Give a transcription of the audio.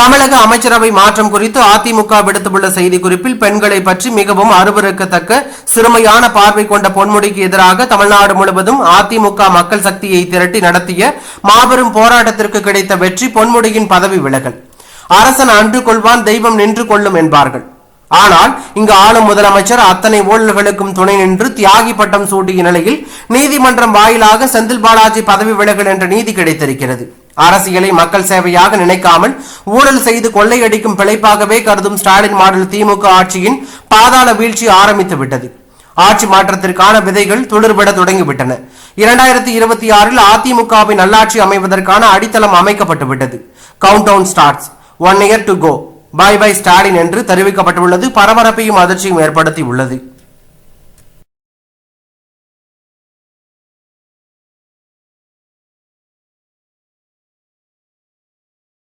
தமிழக அமைச்சரவை மாற்றம் குறித்து அதிமுக விடுத்துள்ள செய்திக்குறிப்பில் பெண்களை பற்றி மிகவும் அருவருக்கத்தக்க சிறுமையான பார்வை கொண்ட பொன்முடிக்கு எதிராக தமிழ்நாடு முழுவதும் அதிமுக மக்கள் சக்தியை திரட்டி நடத்திய மாபெரும் போராட்டத்திற்கு கிடைத்த வெற்றி பொன்முடியின் பதவி விலகல். அரசன் அன்று கொள்வான் தெய்வம் நின்று கொள்ளும் என்பார்கள். ஆனால் இங்கு ஆளும் முதலமைச்சர் அத்தனை ஊழல்களுக்கும் துணை நின்று தியாகி பட்டம் சூட்டிய நிலையில் நீதிமன்றம் வாயிலாக செந்தில் பாலாஜி பதவி விலகல் என்ற நீதி கிடைத்திருக்கிறது. அரசியலை மக்கள் சேவையாக நினைக்காமல் ஊழல் செய்து கொள்ளையடிக்கும் பிழைப்பாகவே கருதும் ஸ்டாலின் மாடல் திமுக ஆட்சியின் பாதாள வீழ்ச்சி ஆரம்பித்து விட்டது. ஆட்சி மாற்றத்திற்கான விதைகள் துளிர்பட தொடங்கிவிட்டன. இரண்டாயிரத்தி இருபத்தி ஆறில் அதிமுகவின் நல்லாட்சி அமைவதற்கான அடித்தளம் அமைக்கப்பட்டு விட்டது. Count down starts one year to go bye bye Stalin என்று தெரிவிக்கப்பட்டுள்ளது. பரபரப்பையும் அதிர்ச்சியும் ஏற்படுத்தி உள்ளது